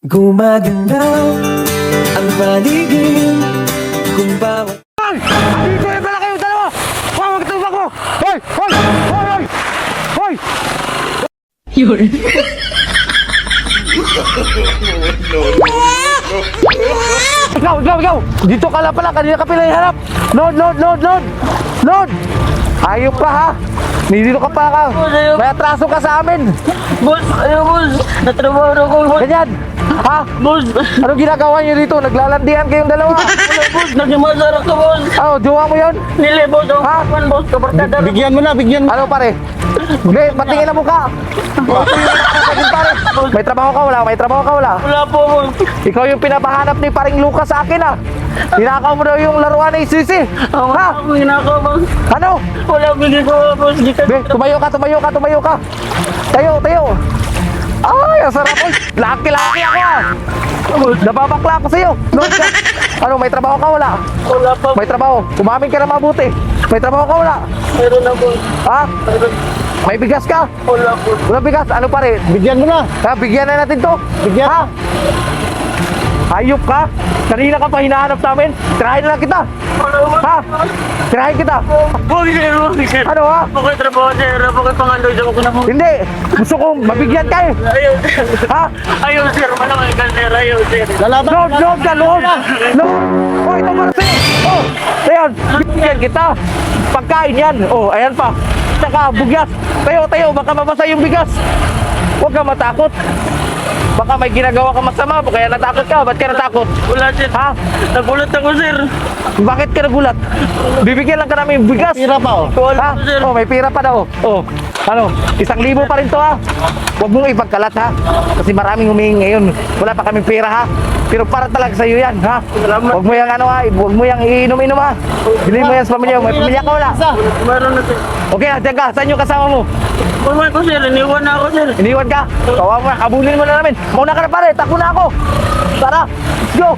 Gumaganda ang paligid kung bawat Dito yung pala kayo, dalawa! Hoy, wag tumpak mo! Hoy! Hoy! Hoy! Hoy! Hoy! Ikaw, ikaw, ikaw! Dito ka lang pala, kanina ka pinahiharap! Load, load, load, load! Load! Ayop ka ha! Nandito ka pa ka! May atraso ka sa amin! Boss, ayaw boss. Natrabaho na ko. Ganyan! Ha? boss. Ano ginagawa niyo dito? Naglalandian kayong dalawa! Wala, boss. Nagmamasarap ka, boss. Ano, jowa mo yun? Nili, boss. Oh, Ha? Man, boss. Kabarkada. Bigyan mo na, bigyan mo. Ano pare? Hindi, patingin na mukha. Patingin pare. May trabaho ka wala? May trabaho ka wala? Wala po, boss. Ikaw yung pinapahanap ni paring Lucas sa akin ah. Tinakaw mo daw yung laruan ni Sisi. Ang Ha? ako boss. Ano? Wala, bigay ko, boss. Be, tumayo ka, tumayo ka, tumayo ka. Tayo, tayo. Ay, ang sarap ko. Laki-laki ako ah. Nababakla ako sa'yo. Ano, may trabaho ka wala? Wala pa. May trabaho. Umamin ka na mabuti. May trabaho ka wala? Meron na, boss. Ha? Meron. May bigas ka? Wala, boss. Wala bigas, ano pare? Bigyan mo na. Ha, bigyan na natin to. Bigyan. Ha? Hayop ka? Kanina ka pa hinahanap namin. Tirahin na lang kita. Ha? Tirahin kita. Boss, sir, boss, sir. Ano ha? Bakit trabaho, sir? Bakit pangandoy sa ko na mo? Hindi. Gusto kong mabigyan ka eh. Ayaw, sir. Ha? Ayaw, sir. Malaki ka, sir. Ayaw, sir. Load, load ka, load. Load. Oh, ito Marcy. Oh, ayan. Bigyan kita. Pagkain yan. Oh, ayan pa. Tsaka bugyas. Tayo, tayo. Baka mabasa yung bigas. Huwag ka matakot. Baka may ginagawa ka masama, kaya natakot ka. Ba't ka natakot? Wala, sir. Ha? Nagulat ako, sir. Bakit ka nagulat? Bibigyan lang ka namin bigas. Pira pa oh. Wala, Ha? sir. Oh, may pira pa daw. Oh. Ano? Isang libo pa rin to ha. Huwag mong ipagkalat ha. Kasi maraming humingi ngayon. Wala pa kaming pira ha. Pero para talaga sa iyo yan ha. Huwag mo yung ano ha. Huwag mo yung iinom-inom ha. Bilhin mo yan sa pamilya. mo. May pamilya ka wala. Meron na, sir. Okay ha, dyan ka. Saan yung kasama mo? Kumain ko, sir. Iniwan na ako, sir. Iniwan ka. Kawawa mo na. Habulin mo na namin. Mauna ka na pare. Takbo na ako. Tara. Let's go.